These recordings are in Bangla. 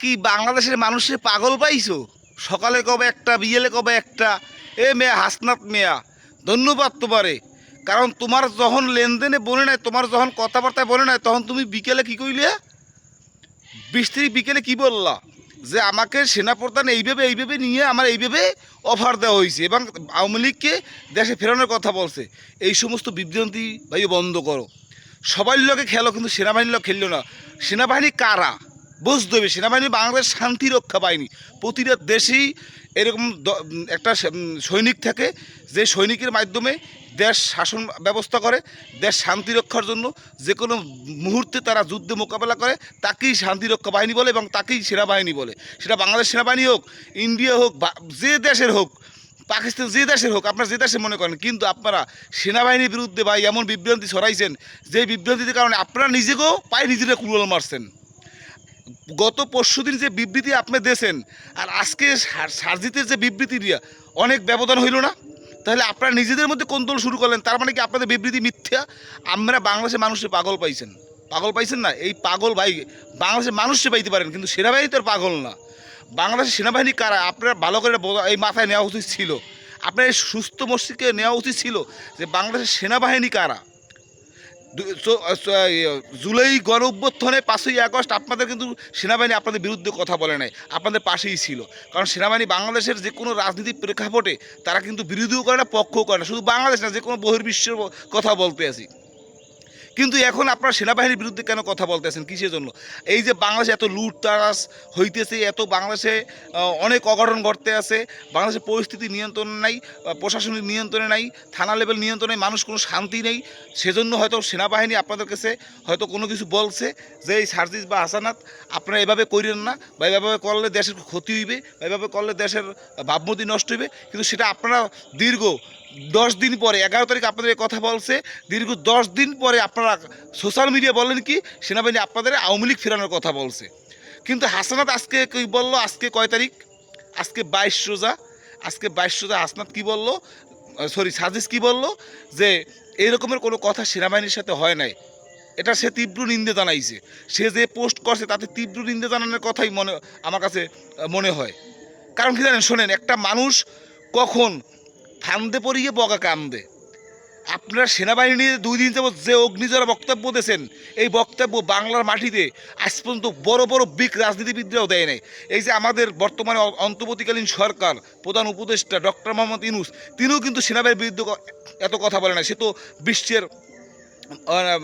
কি বাংলাদেশের মানুষের পাগল পাইছো? সকালে কবে একটা বিয়েলে কবে একটা? এ মেয়া, হাসনাত মেয়া, ধন্যবাদ তোমারে। কারণ তোমার যখন লেনদেনে বলে নাই, তোমার যখন কথাবার্তায় বলে নাই, তখন তুমি বিকেলে কি কইলে? বিশ তারিখ বিকেলে কি বললা? যে আমাকে সেনাপ্রধান এইভাবে এইভাবে নিয়ে আমার এইভাবে অফার দেওয়া হয়েছে এবং আওয়ামী লীগকে দেশে ফেরানোর কথা বলছে। এই সমস্ত বিভ্রান্তি ভাই বন্ধ করো। সবাই লোকে খেলো, কিন্তু সেনাবাহিনীর লোক খেললো না। সেনাবাহিনী কারা? বুঝতে হবে সেনাবাহিনী বাংলাদেশ শান্তি রক্ষা পায়নি। প্রতিটা দেশেই এরকম একটা সৈনিক থাকে, যে সৈনিকের মাধ্যমে দেশ শাসন ব্যবস্থা করে, দেশ শান্তি রক্ষার জন্য যে কোনো মুহূর্তে তারা যুদ্ধে মোকাবেলা করে, তাকেই শান্তিরক্ষা বাহিনী বলে এবং তাকেই সেনাবাহিনী বলে। সেটা বাংলাদেশ সেনাবাহিনী হোক, ইন্ডিয়া হোক বা যে দেশের হোক, পাকিস্তান যে দেশের হোক, আপনারা যে দেশে মনে করেন, কিন্তু আপনারা সেনাবাহিনীর বিরুদ্ধে ভাই এমন বিভ্রান্তি ছড়াইছেন, যে বিভ্রান্তির কারণে আপনারা নিজেকেও পায়ে নিজেরা কুড়াল মারছেন। গত পরশু দিন যে বিবৃতি আপনি দিয়েছেন, আর আজকে সার- সার্জিতের যে বিবৃতি দিয়া অনেক ব্যবধান হইল না? তাহলে আপনারা নিজেদের মধ্যে কোন্দল শুরু করলেন? তার মানে কি আপনাদের বিবৃতি মিথ্যা? আমরা বাংলাদেশের মানুষে পাগল পাইছেন। পাগল পাইছেন না, এই পাগল ভাই, বাংলাদেশের মানুষকে পাইতে পারেন, কিন্তু সেনাবাহিনী তো পাগল না। বাংলাদেশের সেনাবাহিনী কারা? আপনার ভালো করে এই মাথায় নেওয়া উচিত ছিল। আপনার এই সুস্থ মস্তিষ্কে নেওয়া উচিত ছিল যে বাংলাদেশের সেনাবাহিনী কারা? জুলাই গণ অভ্যর্থনে পাঁচই আগস্ট আপনাদের কিন্তু সেনাবাহিনী আপনাদের বিরুদ্ধে কথা বলে নাই। আপনাদের পাশেই ছিল। কারণ সেনাবাহিনী বাংলাদেশের যে কোনো রাজনীতির প্রেক্ষাপটে তারা কিন্তু বিরোধীও করে না, পক্ষও করে না। শুধু বাংলাদেশ না, যে কোনো বহির্বিশ্বের কথা বলতে আছি কিন্তু এখন আপনারা সেনাবাহিনীর বিরুদ্ধে কেন কথা বলতেছেন? কিসের জন্য? এই যে বাংলাদেশে এত লুটতারাস হইতেছে, এত বাংলাদেশে অনেক অঘটন ঘটতে আছে বাংলাদেশের পরিস্থিতি নিয়ন্ত্রণে নাই প্রশাসনিক নিয়ন্ত্রণে নাই, থানা লেভেল নিয়ন্ত্রণে মানুষ কোনো শান্তি নেই, সেজন্য হয়তো সেনাবাহিনী আপনাদের কাছে হয়তো কোনো কিছু বলছে যে এই সার্জিস বা হাসানাত আপনারা এভাবে করিলেন না বা এভাবে করলে দেশের ক্ষতি হইবে, বা এভাবে করলে দেশের ভাবমূর্তি নষ্ট হইবে, কিন্তু সেটা আপনারা দীর্ঘ দশ দিন পরে, এগারো তারিখ আপনাদের কথা বলছে, দীর্ঘ দশ দিন পরে আপনারা সোশ্যাল মিডিয়া বলেন কি, সেনাবাহিনী আপনাদের আওয়ামী লীগ ফেরানোর কথা বলছে। কিন্তু হাসানাত আজকে কি বলল? আজকে কয় তারিখ? আজকে বাইশ রোজা। আজকে বাইশ রোজা হাসনাত কি বলল? সরি, সাজিস কি বলল? যে এই রকমের কোনো কথা সেনাবাহিনীর সাথে হয় নাই। এটা সে তীব্র নিন্দে জানাইছে। সে যে পোস্ট করছে, তাতে তীব্র নিন্দে জানানোর কথাই মনে আমার কাছে মনে হয়। কারণ কি জানেন, শোনেন, একটা মানুষ কখন ফান্দে পড়িয়ে বগা কান্দে। আপনারা সেনাবাহিনী নিয়ে দুই দিন যাবত যে অগ্নিজরা বক্তব্য দিয়েছেন, এই বক্তব্য বাংলার মাটিতে আজ পর্যন্ত বড় বড় বিগ রাজনীতিবিদরাও দেয় নাই। এই যে আমাদের বর্তমানে অন্তর্বর্তীকালীন সরকার, প্রধান উপদেষ্টা ডক্টর মোহাম্মদ ইনুস তিনিও কিন্তু সেনাবাহিনীর বিরুদ্ধে এত কথা বলে না সে তো বিশ্বের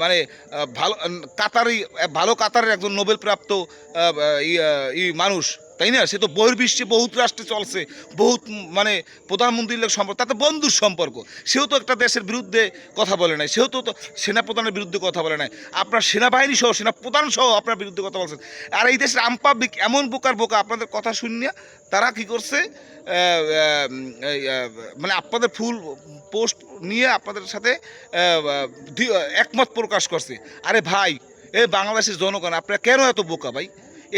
মানে ভালো কাতারি, ভালো কাতারের একজন নোবেল প্রাপ্ত মানুষ। তাই না? সে তো বহির্বিশ্বে বহুত রাষ্ট্রে চলছে, বহুত মানে প্রধানমন্ত্রীর লোক সম্পর্ক, তাতে বন্ধুর সম্পর্ক। সেও তো একটা দেশের বিরুদ্ধে কথা বলে নাই, সেও তো সেনাপ্রধানের বিরুদ্ধে কথা বলে নাই। আপনার সেনাবাহিনী সহ সেনাপ্রধান সহ আপনার বিরুদ্ধে কথা বলছেন। আর এই দেশের আমপাবলিক এমন বোকার বোকা, আপনাদের কথা শুনিয়া তারা কি করছে? মানে আপনাদের ফুল পোস্ট নিয়ে আপনাদের সাথে একমত প্রকাশ করছে। আরে ভাই, এ বাংলাদেশের জনগণ, আপনারা কেন এত বোকা ভাই?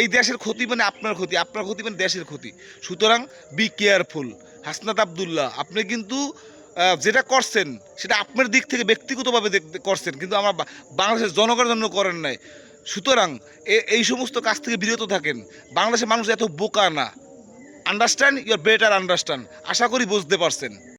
এই দেশের ক্ষতি মানে আপনার ক্ষতি আপনার ক্ষতি মানে দেশের ক্ষতি। সুতরাং বি কেয়ারফুল হাসনাত আবদুল্লাহ, আপনি কিন্তু যেটা করছেন, সেটা আপনার দিক থেকে ব্যক্তিগতভাবে করছেন, কিন্তু আমার বাংলাদেশের জনগণের জন্য করেন নাই। সুতরাং এই সমস্ত কাজ থেকে বিরত থাকেন। বাংলাদেশের মানুষ এত বোকা না। আন্ডারস্ট্যান্ড ইউর বেটার আন্ডারস্ট্যান্ড আশা করি বুঝতে পারছেন।